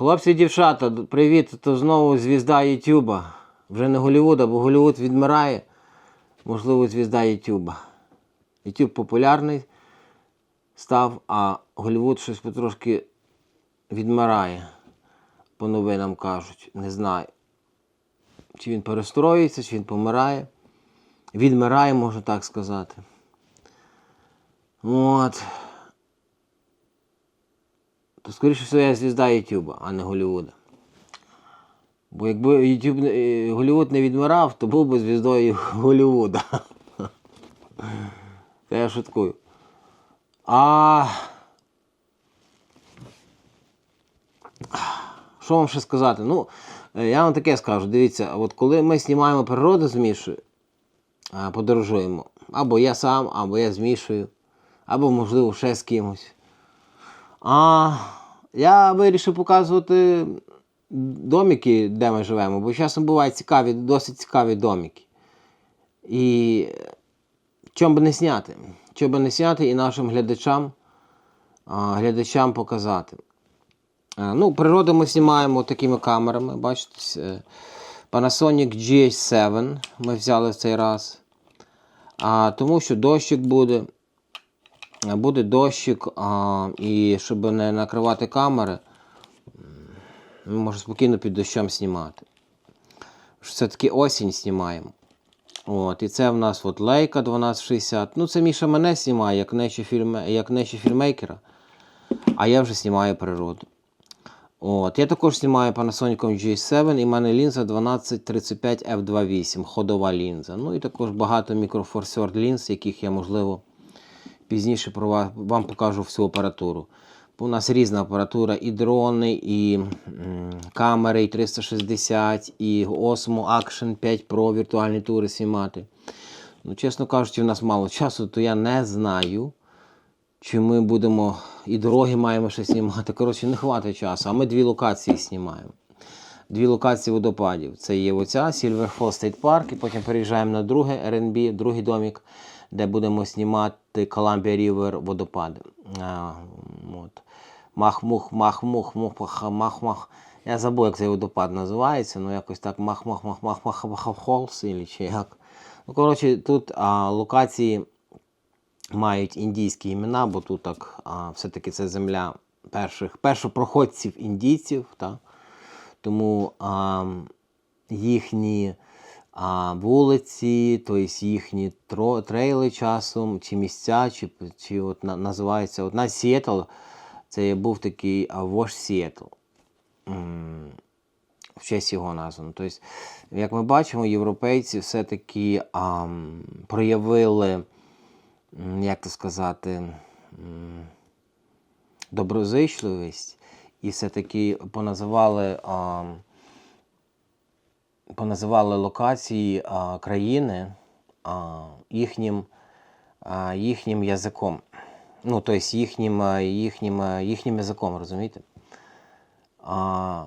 Хлопці дівчата, привіт, то знову звізда Ютуба. Вже не Голлівуда, бо Голлівуд відмирає. Можливо, звізда Ютуба. Ютуб популярний став, а Голлівуд щось потрошки відмирає. По новинам кажуть. Не знаю. Чи він перестроюється, чи він помирає. Відмирає, можна так сказати. От. То скоріше всього я звізда Ютуба, а не Голлівуда. Бо якби не- е, Голлівуд не відмирав, то був би звіздою Голлівуда. Та я шуткую. А. Що вам ще сказати? Ну, е, я вам таке скажу. Дивіться, от коли ми знімаємо природу з Мішою, подорожуємо, або я сам, або я з Мішою, або, можливо, ще з кимось. А я вирішив показувати домики, де ми живемо, бо часом бувають цікаві, досить цікаві домики. І чому би не зняти? Чому би не зняти і нашим глядачам, а, глядачам показати. А, Ну, природу ми знімаємо такими камерами, бачите, е, Panasonic GH7 ми взяли в цей раз. А, тому що дощик буде. Буде дощик, і щоб не накривати камери, можемо спокійно під дощем знімати. Все-таки осінь знімаємо. От, і це в нас от лейка 1260. Ну, це Міша мене знімає, як нечі, фільме, фільмейкера. А я вже знімаю природу. От, я також знімаю Panasonic G7 і в мене лінза 1235 F28, ходова лінза. Ну і також багато мікрофорсерд лінз, яких я, можливо, пізніше про вас, вам покажу всю апаратуру. У нас різна апаратура, і дрони, і камери, і 360, і Osmo Action 5 Pro віртуальні тури знімати. Ну, чесно кажучи, у нас мало часу, то я не знаю, чи ми будемо і дороги маємо ще знімати. Коротше, не хватить часу, а ми дві локації знімаємо. Дві локації водопадів. Це є оця Silver Falls State Park, і потім переїжджаємо на друге R&B, другий домик, де будемо знімати Columbia River водопади. А, от. Мах-мух, мах-мух, мух, мах-мах. Я забув, як цей водопад називається, ну якось так мах-мах-мах-мах-мах-холс, чи як. Ну, коротше, тут а, локації мають індійські імена, бо тут так а, все-таки це земля перших першопроходців індійців. Та? Тому а, їхні а, вулиці, тобто їхні трейли часом, чи місця, чи, чи от на, називається одна Сіетл, це був такий Вош Сіетл. В честь його названо. Тобто, як ми бачимо, європейці все-таки проявили як то сказати, доброзичливість і все-таки поназивали, а, поназивали локації а, країни а, їхнім, а, їхнім язиком. Ну, тобто їхнім, їхнім, їхнім язиком, розумієте? А,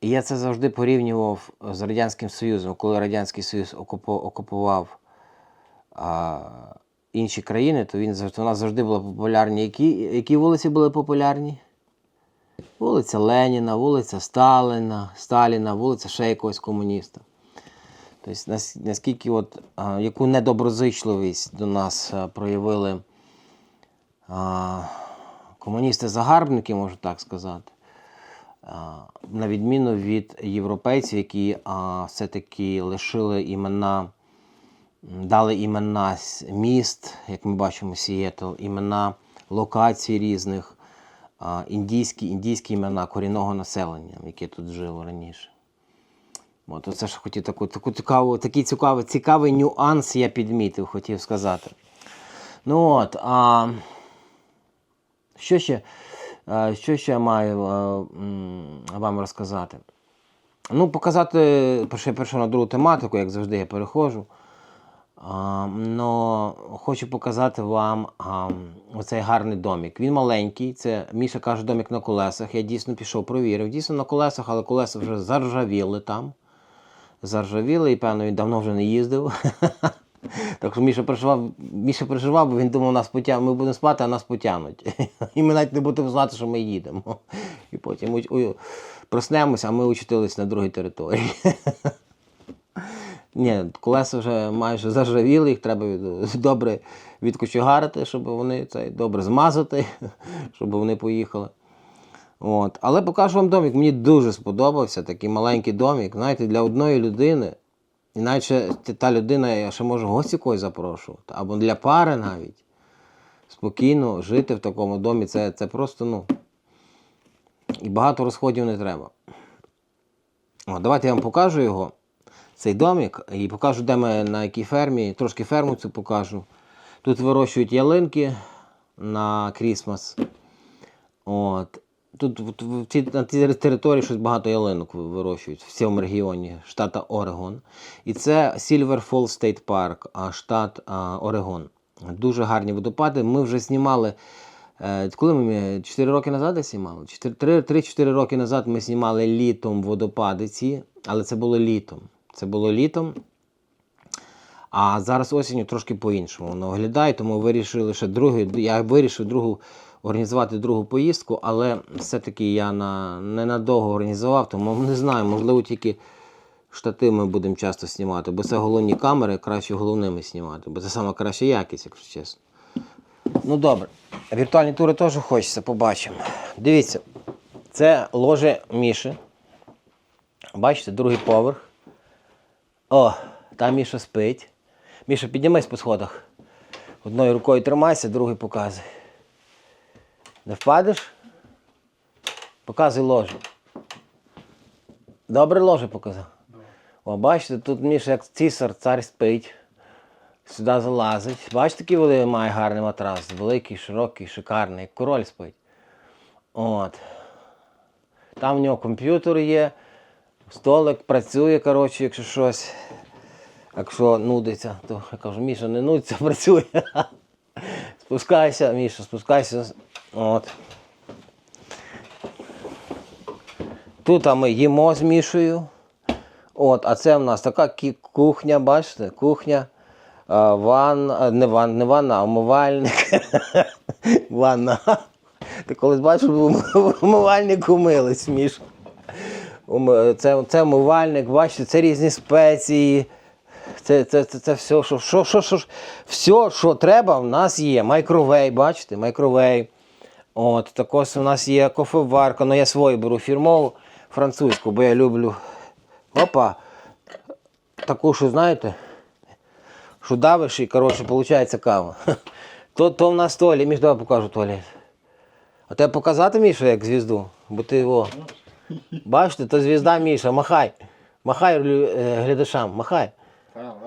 і я це завжди порівнював з Радянським Союзом, коли Радянський Союз окупу- окупував а, інші країни, то він у завжди були популярні. Які, які вулиці були популярні? Вулиця Леніна, вулиця Сталіна, Сталіна, вулиця ще якогось комуніста. Тобто, наскільки от, яку недоброзичливість до нас проявили комуністи-загарбники, можу так сказати. На відміну від європейців, які все-таки лишили імена, дали імена міст, як ми бачимо, Сієтл, імена локацій різних, індійські, індійські імена корінного населення, яке тут жило раніше. От, оце ж хотів таку, таку цікаву, такий цікавий, цікавий нюанс я підмітив, хотів сказати. Ну от, а, що ще, що ще я маю вам розказати? Ну, показати перше на другу тематику, як завжди я переходжу. Но хочу показати вам оцей гарний домик. Він маленький, це Міша каже, домик на колесах. Я дійсно пішов, провірив. Дійсно на колесах, але колеса вже заржавіли там. Заржавіли, і певно, він давно вже не їздив. Так що Міша переживав, Міша переживав, бо він думав, нас потя... ми будемо спати, а нас потягнуть. І ми навіть не будемо знати, що ми їдемо. І потім проснемося, а ми очутились на другій території. Ні, колеса вже майже зажавіли, їх треба від- добре відкочегарити, щоб вони це добре змазати, щоб вони поїхали. От. Але покажу вам домик. Мені дуже сподобався такий маленький домик. Знаєте, для одної людини. І навіть та людина, я ще можу гості когось запрошувати. Або для пари навіть. Спокійно жити в такому домі. Це, це просто, ну. І багато розходів не треба. О, давайте я вам покажу його, цей домик, і покажу, де ми на якій фермі. Трошки ферму цю покажу. Тут вирощують ялинки на Крісмас. От. Тут на цій території щось багато ялинок вирощують в цьому регіоні штата Орегон. І це Silver Fall State Park, штат Орегон. Дуже гарні водопади. Ми вже знімали. е, Коли ми 4 роки назад знімали? 3-4 роки назад ми знімали літом водопади ці, але це було літом. Це було літом. А зараз осінню трошки по-іншому воно виглядає, тому вирішили ще другий. Я вирішив другу організувати другу поїздку, але все-таки я на, ненадовго організував, тому не знаю, можливо, тільки штатив ми будемо часто знімати, бо це головні камери, краще головними знімати, бо це сама краща якість, якщо чесно. Ну добре. Віртуальні тури теж хочеться, побачимо. Дивіться, це ложе Міші. Бачите, другий поверх. О, там Міша спить. Міша, піднімись по сходах. Одною рукою тримайся, другою показуй. Не впадеш? Показуй ложу. Добре ложе показав. О, бачите, тут Міша як цісар, цар спить. Сюди залазить. Бачите, який вони має гарний матрас. Великий, широкий, шикарний, як король спить. От. Там в нього комп'ютер є, столик працює, коротше, якщо щось. Якщо нудиться, то я кажу, Міша, не нудься, працює. Спускайся, Міша, спускайся. От. Тут ми їмо з Мішою. От, а це в нас така кухня, бачите, кухня. Ван, не, ван, не ванна, а умивальник. ванна. Ти колись бачив, в умивальнику мились, Міш. Ум- Це, це умивальник, бачите, це різні спеції. Це, це, це, це все, що, що, що, що, все, що треба, в нас є. Майкровей, бачите, майкровей. От, також у нас є кофеварка, ну я свою беру фірмову французьку, бо я люблю. Опа. Таку, що знаєте, що давиш і, коротше, виходить кава. То, то в нас туалет, між давай покажу туалет. А тебе показати Міша як звізду? Бо ти його. Бачите, то звізда Міша, махай. Махай е, глядачам, махай.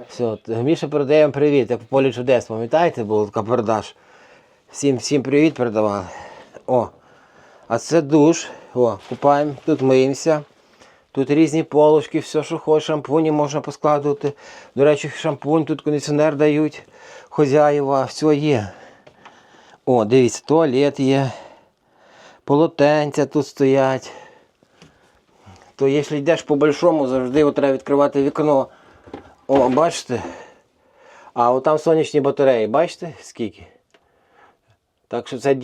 Все, Міша передає вам привіт, як в полі чудес, пам'ятаєте, була така передаж. Всім, всім привіт передавали. О, а це душ. О, купаємо, тут миємося. Тут різні полочки, все, що хочеш, шампуні можна поскладувати. До речі, шампунь, тут кондиціонер дають хозяєва, все є. О, дивіться, туалет є. Полотенця тут стоять. То якщо йдеш по большому, завжди треба відкривати вікно. О, бачите? А от там сонячні батареї, бачите скільки? Так що це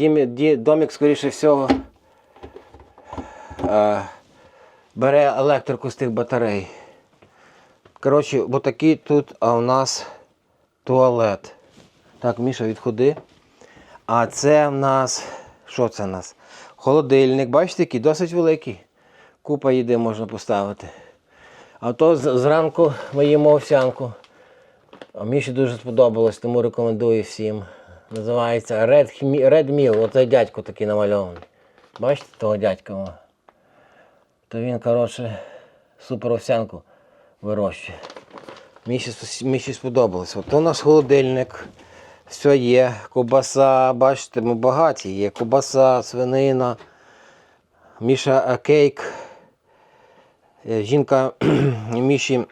домик, скоріше всього, е, бере електрику з тих батарей. Коротше, бо такий тут а у нас туалет. Так, Міша, відходи. А це в нас. Що це в нас? Холодильник, бачите, який досить великий. Купа їди можна поставити. А то зранку ми їмо овсянку. А Міші дуже сподобалось, тому рекомендую всім. Називається Red, Red Mill. Оцей дядько такий намальований. Бачите того дядька? То він, коротше, супер овсянку вирощує. Спос- Міші сподобалось. От у нас холодильник. Все є. Кобаса, бачите, ми багаті. Є кобаса, свинина. Міша кейк. Е, Жінка Міші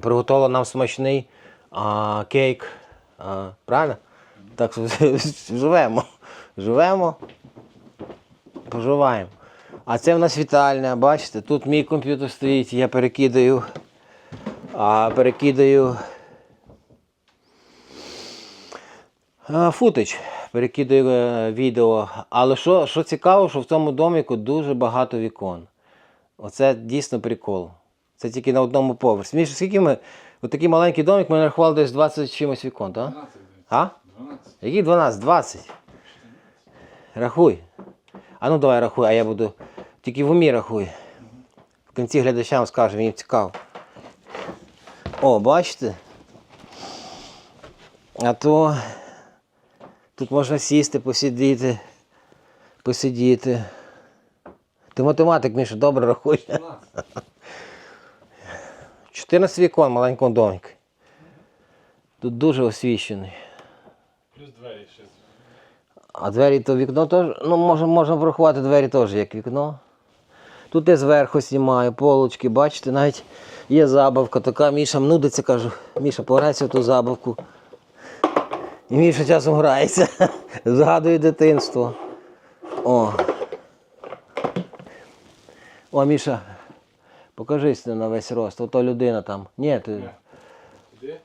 приготувала нам смачний а, кейк. А, правильно? Так живемо. Живемо. Поживаємо. А це в нас вітальня, бачите, тут мій комп'ютер стоїть, я перекидаю. А перекидаю А, Футич перекидує е, відео. Але що, що цікаво, що в цьому доміку дуже багато вікон. Оце дійсно прикол. Це тільки на одному поверсі. Міша, скільки ми. Отакий маленький домик ми нарахували десь 20 чимось вікон, так? 12. А? 12. Які 12? 20. Рахуй. А ну давай рахуй, а я буду. Тільки в умі рахуй. В кінці глядачам скажемо, їм цікаво. О, бачите? А то тут можна сісти, посидіти, посидіти. Ти математик, Міша, добре рахуй. 12. 14 вікон в маленькому домику. Тут дуже освіщений. Плюс двері ще. А двері то вікно теж. Ну, можна, можна врахувати двері теж як вікно. Тут я зверху знімаю, полочки, бачите, навіть є забавка така. Міша нудиться, кажу, Міша, пограйся в ту забавку. І Міша часом грається, згадує дитинство. О. О, Міша, покажись на весь рост. Ото людина там. Ні, ти.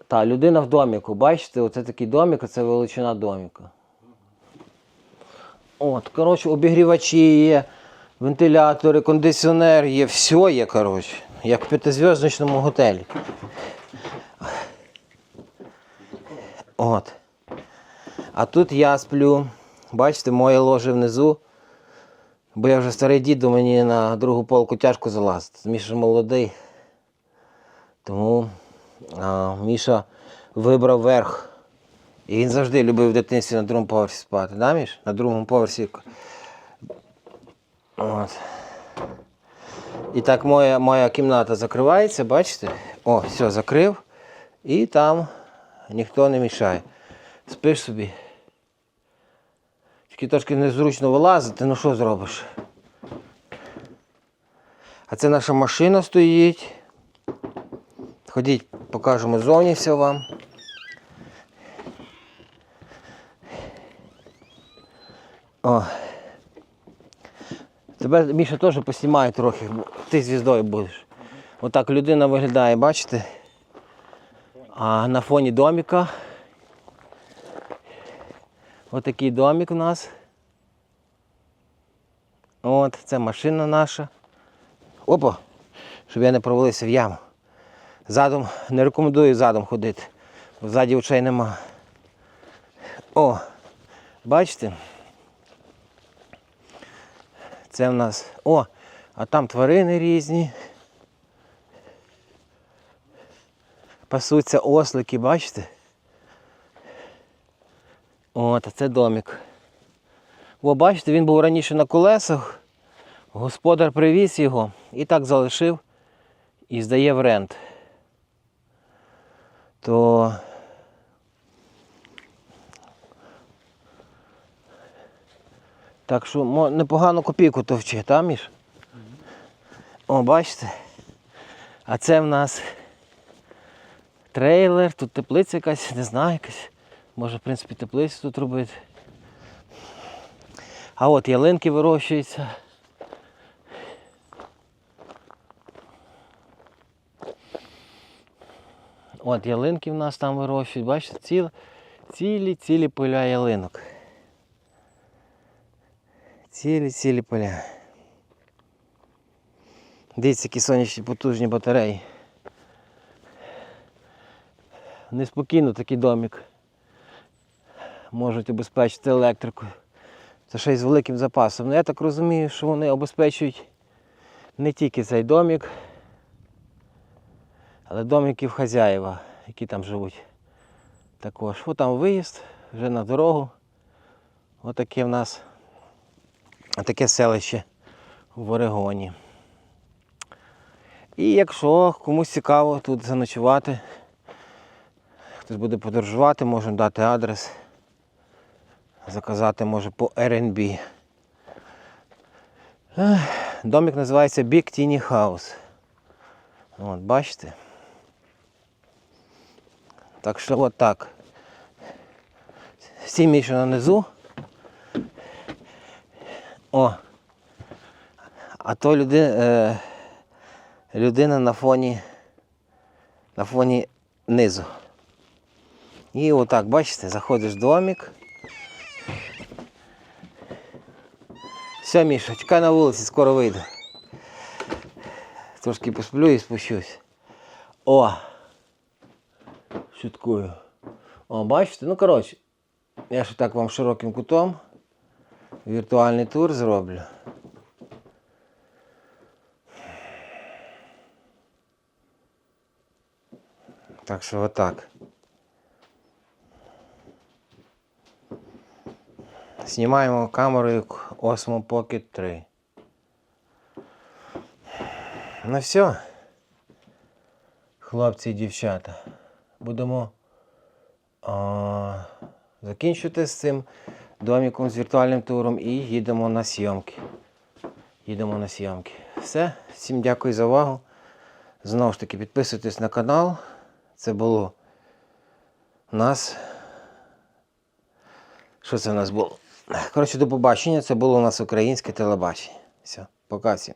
Та, людина в доміку. Бачите, оце такий домік, це величина доміка. От, коротше, обігрівачі є, вентилятори, кондиціонер є, все є, коротше, як в п'ятизв'язочному готелі. От. А тут я сплю. Бачите, моє ложе внизу. Бо я вже старий дід, до мені на другу полку тяжко залазити. Міша молодий. Тому а, Міша вибрав верх. І він завжди любив в дитинстві на другому поверсі спати. Да, Міш? На другому поверсі. От. І так моя, моя кімната закривається, бачите? О, все, закрив. І там ніхто не мішає. Спиш собі. Тільки трошки незручно вилазити, ну що зробиш? А це наша машина стоїть. Ходіть, покажемо зовні все вам. О. Тебе Міша теж поснімає трохи, бо ти звіздою будеш. Отак людина виглядає, бачите? А на фоні доміка. Отакий домик у нас. От, це машина наша. Опа! Щоб я не провалився в яму. Задом не рекомендую задом ходити, бо ззаді очей нема. О, бачите? Це в нас. О, а там тварини різні. Пасуться ослики, бачите? От, це домик. О, бачите, він був раніше на колесах. Господар привіз його і так залишив і здає в рент. То Так що непогану копійку товче, там Міш? О, бачите? А це в нас трейлер, тут теплиця якась, не знаю, якась. Може, в принципі, теплицю тут робити. А от ялинки вирощуються. От ялинки в нас там вирощують, бачите, ціл, цілі, цілі поля ялинок. Цілі, цілі поля. Дивіться, які сонячні потужні батареї. Неспокійно такий домик. Можуть обезпечити електрикою. Це ще й з великим запасом. Ну, я так розумію, що вони обезпечують не тільки цей домик, але домиків хазяєва, які там живуть. Також. О, там виїзд, вже на дорогу. Отаке в нас таке селище в Орегоні. І якщо комусь цікаво тут заночувати, хтось буде подорожувати, можемо дати адрес, заказати може по. Ех, Домик називається Big Tiny House. От, бачите? Так що от так. Всі мішано нанизу. О. А то людина, е, людина на фоні на фоні низу. І отак, бачите, заходиш в домик. Все, Міша, чекай на вулиці, скоро вийду. Трошки посплю і спущусь. О! Шуткую. О, бачите? Ну, коротше, я ж так вам широким кутом віртуальний тур зроблю. Так що отак. Знімаємо камерою Osmo Pocket 3. Ну все. Хлопці і дівчата. Будемо а, закінчувати з цим домиком з віртуальним туром і їдемо на зйомки. Їдемо на зйомки. Все. Всім дякую за увагу. Знову ж таки, підписуйтесь на канал. Це було у нас. Що це у нас було? Коротше, до побачення. Це було у нас українське телебачення. Все, пока всім.